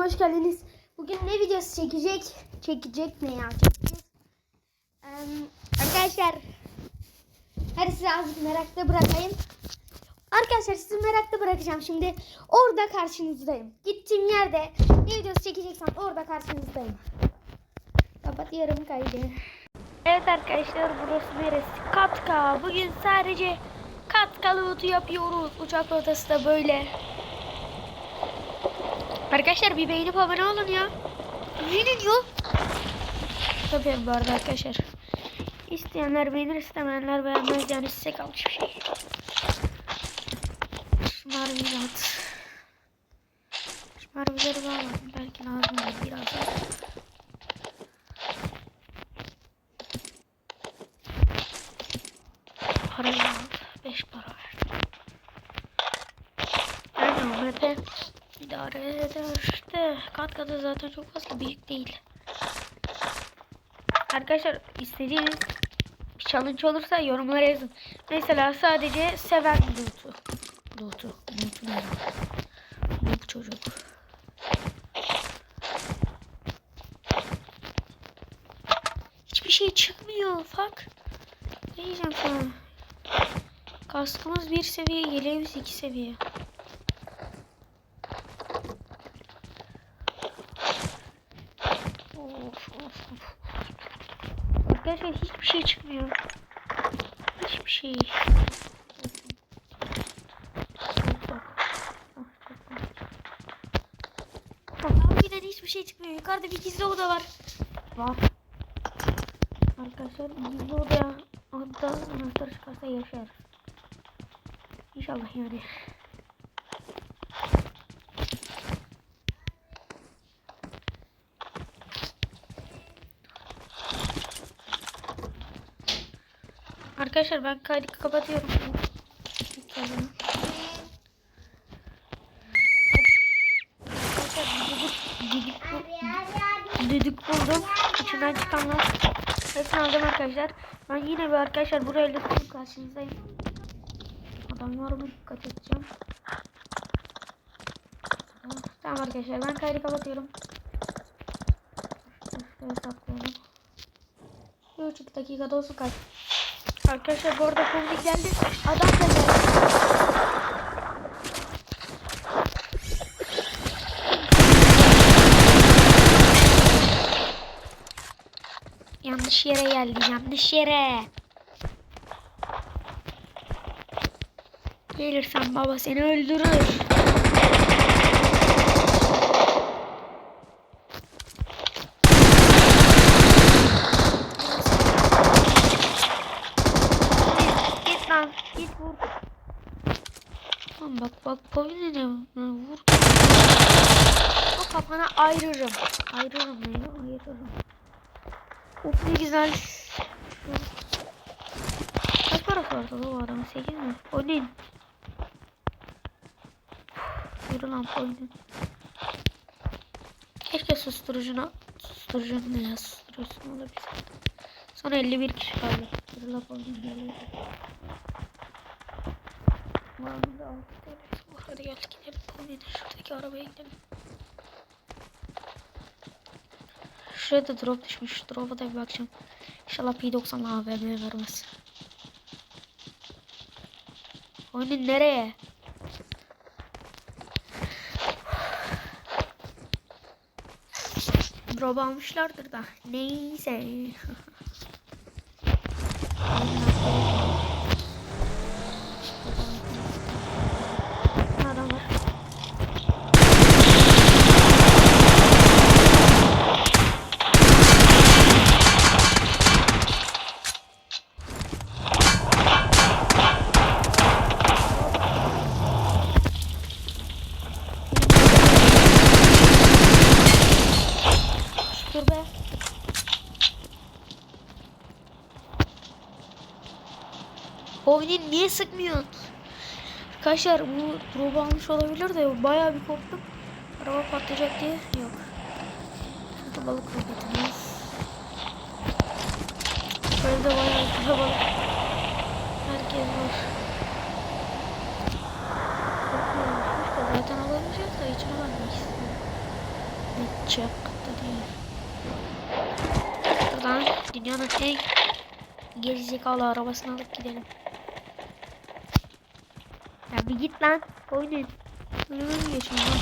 hoş geldiniz. Bugün ne videosu çekecek? Çekecek ne ya? Çekeceğiz. Ee, arkadaşlar hadi sizi azıcık merakta bırakayım. Arkadaşlar sizi merakta bırakacağım şimdi. Orada karşınızdayım. Gittiğim yerde ne videosu çekeceksem orada karşınızdayım. Kapatıyorum kaydı. Evet arkadaşlar burası neresi? Katka. Bugün sadece Katka loot'u yapıyoruz. Uçak rotası da böyle. Arkadaşlar bir beğenip abone olun ya. Beğenin ya. Tabii bu arada arkadaşlar. İsteyenler beğenir istemeyenler beğenmez yani size kalmış bir şey. Marmelat. Marmelatları bağladım. Belki lazım olur biraz. Para yok. 5 para verdim. Yani o map'e idare eder katı zaten çok fazla büyük değil. Arkadaşlar istediğiniz bir challenge olursa yorumlara yazın. Mesela sadece seven. Loot'u. Loot'u ne? Loot çocuk. Hiçbir şey çıkmıyor. Fuck. Ne diyeceğim sana? Kaskımız bir seviye, yeleğimiz iki seviye. Of, of, of. Arkadaşlar hiçbir şey çıkmıyor. Hiçbir şey. Harbiden hiçbir şey çıkmıyor. Yukarıda bir gizli oda var. Var. Arkadaşlar gizli odaya hatta anahtar çıkarsa yaşar. İnşallah yani. Arkadaşlar ben kaydı kapatıyorum. Düdük, düdük, buldum. İçinden çıkanlar. Hepsini aldım arkadaşlar. Ben yine bir arkadaşlar buraya da tutup karşınızdayım. Adam var? Dikkat edeceğim. Tamam arkadaşlar ben kaydı kapatıyorum. Şuraya saklayalım. Bir buçuk dakikada kaç. Arkadaşlar bu arada komik geldi. Adam da geldi. Yanlış yere geldi. Yanlış yere. Gelirsen baba seni öldürür. Git lan. Git vur. Lan bak bak Pauline vur. O kafana ayırırım. Ayırırım ne? Ayırırım. Of ne güzel. Kaç parası vardı bu adamın? 8 mi? Pauline. Yürü lan Pauline. Keşke susturucuna susturucunu ne ya susturucunu olabilseydi. Sonra 51 kişi kaldı. Yürü lan Pauline geliyor. Var mı da 6 TL var. Hadi gel gidelim Pauline. Şuradaki arabaya gidelim. Şuraya da drop düşmüş. Drop'a da bir bakacağım. İnşallah P90 AVM vermez. Oyunun nereye? Drop almışlardır da. Neyse. Arkadaşlar bu drop almış olabilir de bayağı bir korktum. Araba patlayacak diye yok. Şurada balık roketimiz. Böyle de bayağı güzel balık. Herkes var. Korkuyormuş da zaten alamayacak da bakmak istiyorum. Gidecek katta değil. Buradan dünyanın en gerizekalı arabasını alıp gidelim. Ya bir git lan. Önüme mi geçiyorsun lan?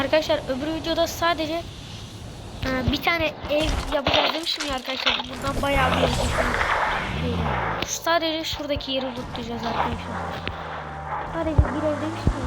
Arkadaşlar öbür videoda sadece e, bir tane ev yapacağız demiştim ya arkadaşlar. Buradan bayağı bir yapacağız. Sadece şuradaki yeri tutacağız arkadaşlar. Sadece bir ev demiştim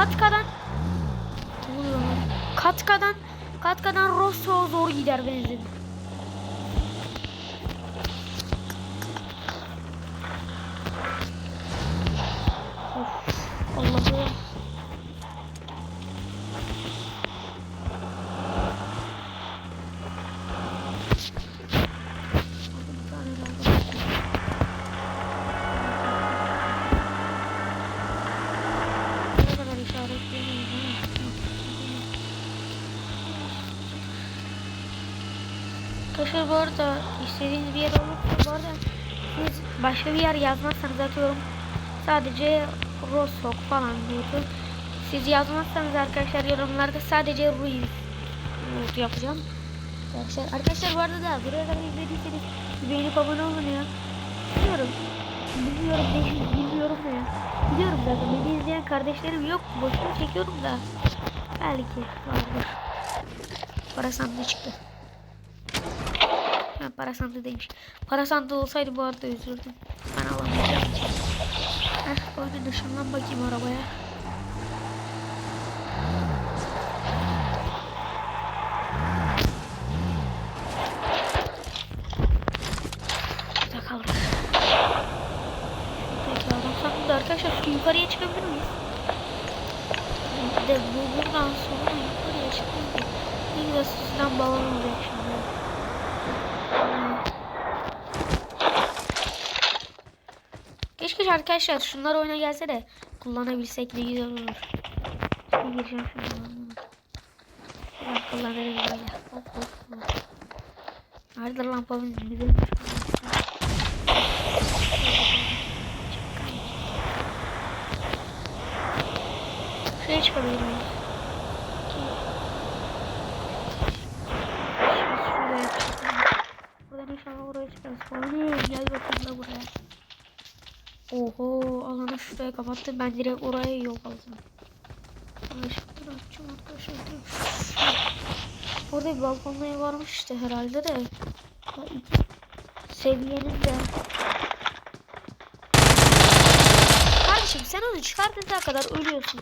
Katka'dan? Katka'dan Katka'dan Rostock'a zor gider benzin. Arkadaşlar bu arada istediğiniz bir yer olursa bu arada siz başka bir yer yazmazsanız atıyorum sadece Rostock falan diyordu. Siz yazmazsanız arkadaşlar yorumlarda sadece Ruiz yapacağım. Arkadaşlar, arkadaşlar bu arada da buraya kadar izlediyseniz beğenip abone olun ya. Biliyorum. Bilmiyorum değil, bilmiyorum ya. Biliyorum zaten beni izleyen kardeşlerim yok. Boşuna çekiyorum da. Belki vardır. Para sandığı çıktı. Ha, para sandığı değilmiş. Para sandığı olsaydı bu arada üzüldüm. Ben alamayacağım. Heh, oyunun dışından bakayım arabaya. Arkadaşlar şu yukarıya çıkabilir miyiz? De bu buradan sonra yukarıya çıkabilir Ne güzel sizden balon olacak şimdi. Keşke arkadaşlar şunlar oyuna gelse de kullanabilsek ne güzel olur. Bir gireceğim. Ben kullanırım böyle. Hop hop hop. Nerede lampamız gidelim. Şuraya çıkabilir miyiz? Şimdi şuraya çıkalım. Buradan inşallah oraya çıkarız. Oğlum gel bakalım da buraya. Oho şuraya kapattı. Ben direkt oraya yol aldım. Işıkları açacağım arkadaşlar. Orada bir balkonda varmış işte herhalde de. Seviyenin de. Kardeşim sen onu çıkartana kadar ölüyorsun.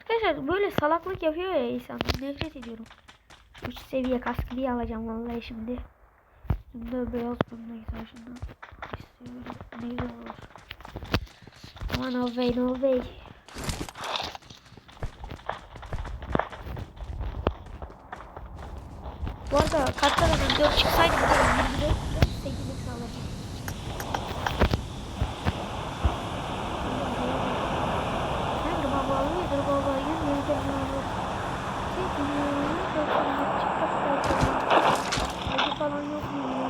Arkadaşlar böyle salaklık yapıyor ya insan. Nefret ediyorum. 3 seviye kaskı diye alacağım vallahi şimdi. Bunda beyaz bunda güzel şundan. Ne güzel olur. Ama no way no way. Bu arada katlarından 4 çıksaydı bu kadar 24 8'lik sağlayacak. Sen baba alıyordur baba yüz yüz Acı falan yok mu?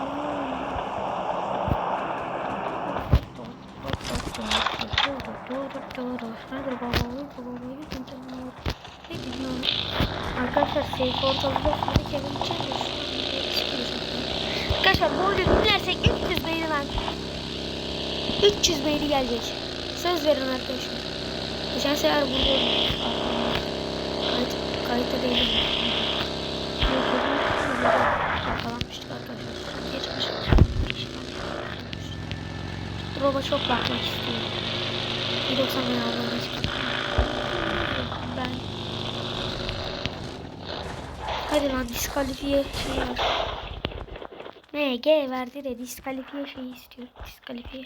Videoları hoşuna göre bağlamayı, bağlamayı, videoları ve videoları. Arkadaşlar safe ortalığı yok. Hadi kevin için Arkadaşlar bu oyunu dinlersek 300 beyni ben. 300 beyni gelecek. Söz verin arkadaşlar. Geçen sefer burada buluyorum. Kayıt, kayıtta değilim. Yakalanmıştık arkadaşlar. Geçmiş. Roba çok bakmak istiyorum. 190 bin almamı istiyor. Ben Hadi lan diskalifiye şey var. Ne G verdi de diskalifiye şeyi istiyor. Diskalifiye.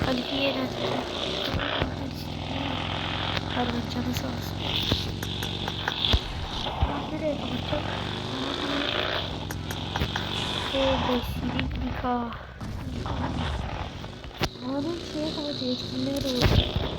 Diskalifiye eden. Pardon canı sağ olsun. Nereye kapatacak? 그러니까 나는 지혜가 되게 기내로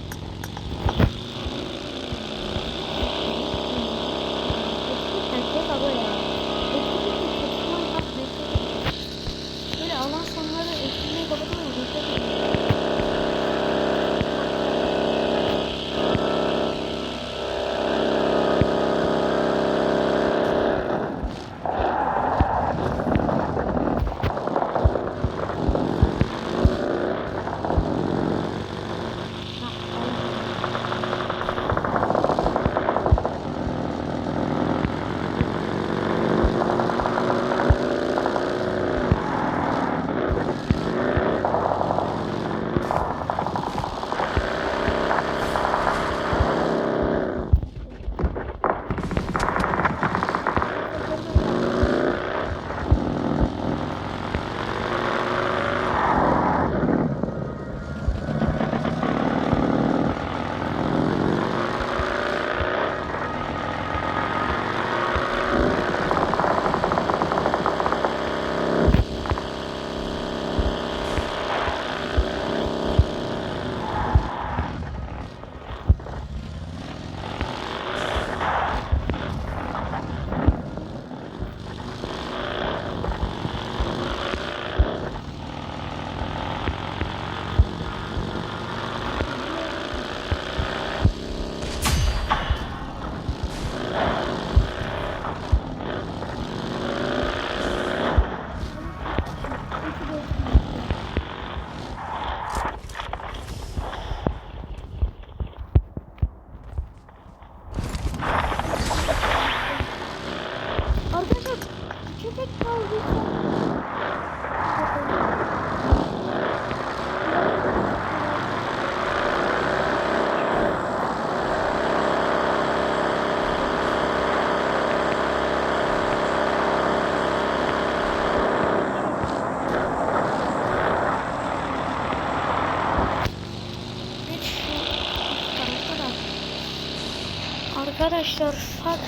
Arkadaşlar bak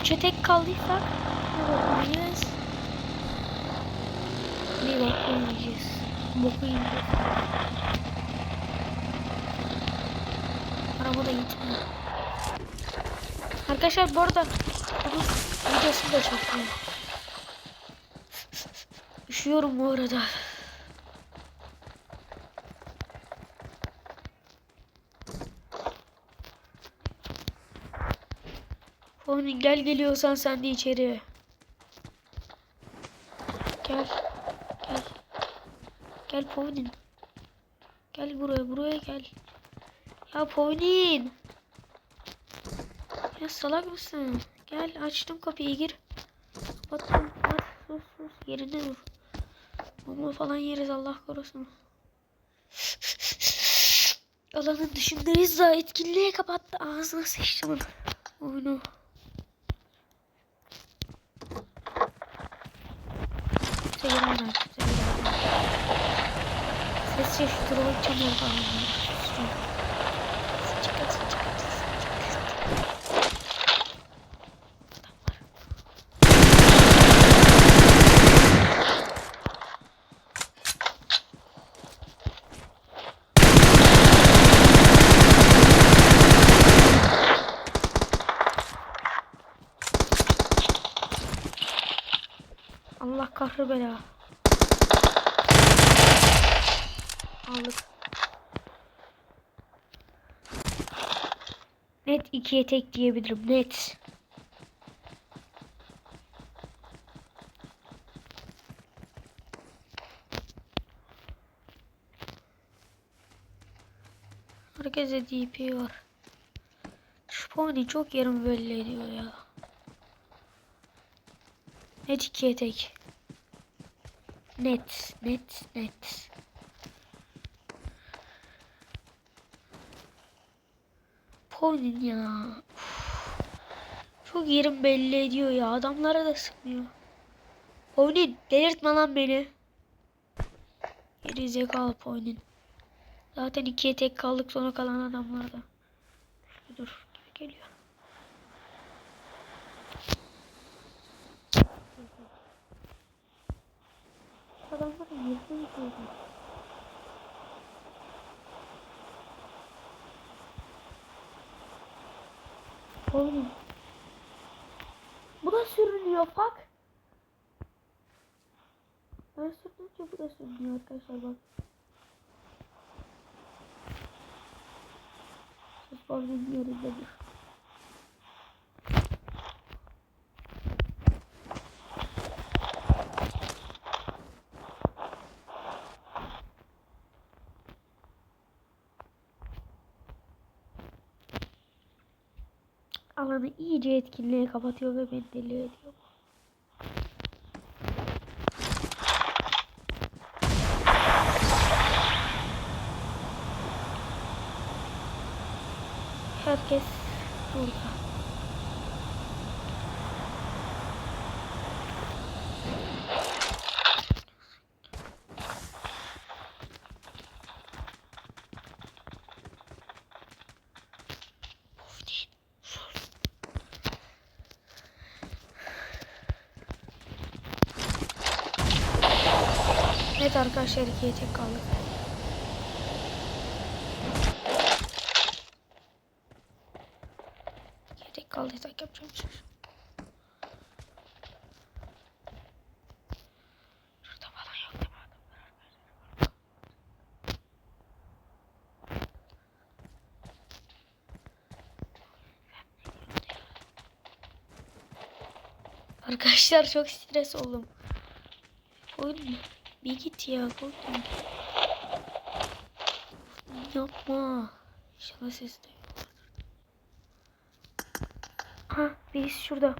Üçe tek kaldıysak bir bok yiyeceğiz. Bir. Boku yiyeceğiz. Araba da gitmiyor. Arkadaşlar bu arada bunun videosunu da çekiyorum. Üşüyorum bu arada. Foni gel geliyorsan sen de içeri. Gel. Gel. Gel Povnin. Gel buraya buraya gel. Ya Povnin. Ya salak mısın? Gel açtım kapıyı gir. Kapattım. Hadi sus sus yerinde dur. Mumla falan yeriz Allah korusun. Alanın dışındayız da etkinliğe kapattı. Ağzına sıçtım. Oyunu. Kimse giremez. Kimse giremez. Ses şu troll çamur Kahri bela. Aldık. Net ikiye tek diyebilirim. Net. Herkese DP var. Şu pony çok yerim belli ediyor ya. Net ikiye tek. Net, net, net. Poynin ya. Uf. Çok yerim belli ediyor ya. Adamlara da sıkmıyor. Poynin delirtme lan beni. Geri zekalı Poynin. Zaten ikiye tek kaldık sonra kalan adamlar da. Dur, geliyor. Yerini mi koydun? Oğlum. Bu da sürünüyor bak. Ben sürdükçe bu da sürünüyor arkadaşlar bak. Fazla dinliyoruz da dur. Alanı iyice etkinliğe kapatıyor ve beni deli ediyor. Herkes burada. Evet arkadaşlar ikiye tek kaldık. İkiye tek kaldıysak yapacağım şey. arkadaşlar? Çok stres oldum. Oyun bir git ya korktum. Yapma. İnşallah ses de. Ha birisi şurada.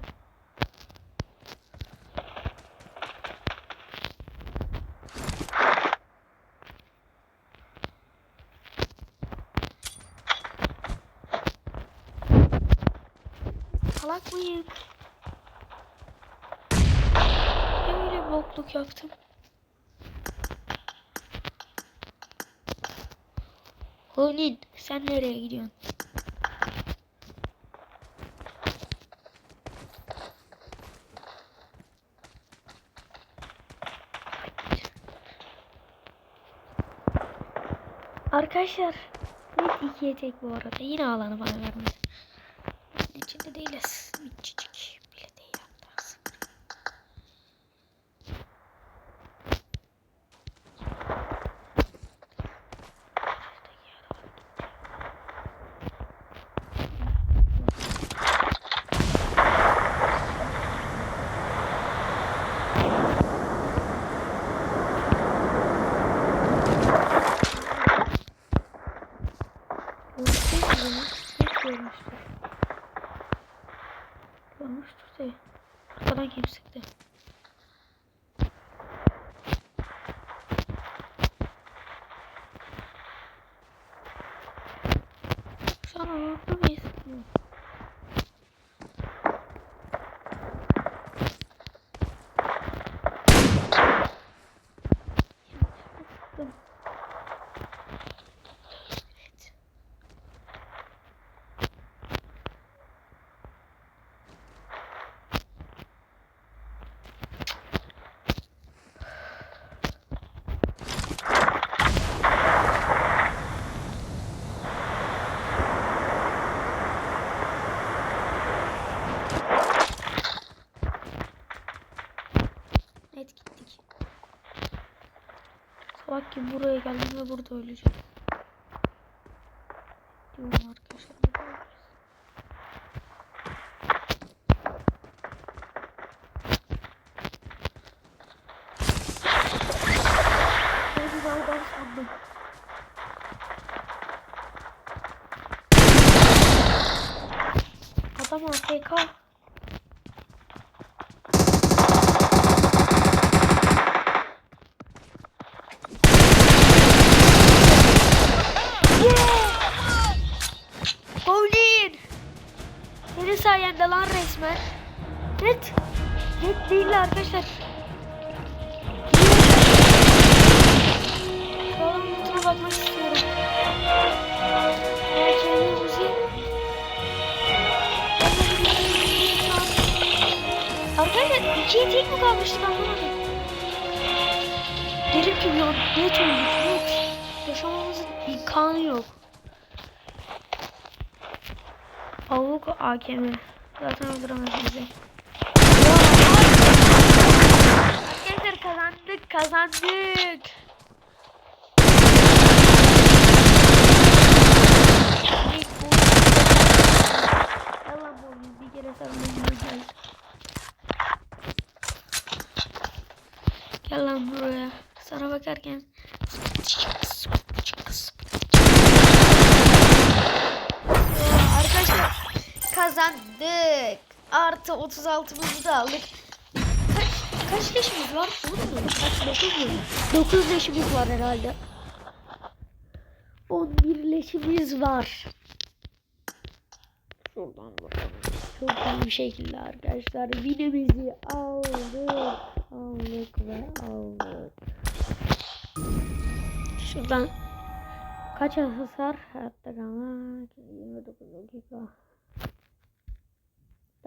Salak mıyım? Ne öyle bir bokluk yaptım? Honin sen nereye gidiyorsun? Arkadaşlar net ikiye tek bu arada. Yine alanı bana vermedi. İçinde değiliz. Bile Şu an orada bir sıkıyor. Sıktım. Evet. Evet gittik. Gibi buraya geldim ve burada öleceğim. Diyorum arkadaşlar. Adam AFK. Arkadaşlar. Kralın notuna bakmak istiyorum. Bir Uzi. Arkadaşlar ikiye tek mi kalmıştı ben bunu Derim ki ya net öldük net. Yaşamamızın imkanı yok. Avuk AKM. Zaten öldüremez bizi. Ya, Kazandık kazandık. Yalan bu bir kere sarılmayacağız. Gel lan buraya. Sana bakarken. Aa, Arkadaşlar kazandık. Artı 36'mızı da aldık. Kaç, leşimiz var? Kaç 9 mu? 9 leşimiz var herhalde. 11 leşimiz var. Şuradan bakalım. Çok iyi bir şekilde arkadaşlar vinimizi aldık. Aldık ve aldık. Şuradan kaç hasar? Kalmak 29 dakika.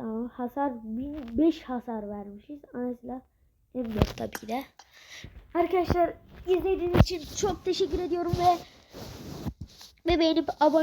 Tamam hasar 5 hasar vermişiz. Ana silah M4 tabii de. Arkadaşlar izlediğiniz için çok teşekkür ediyorum ve ve beğenip abone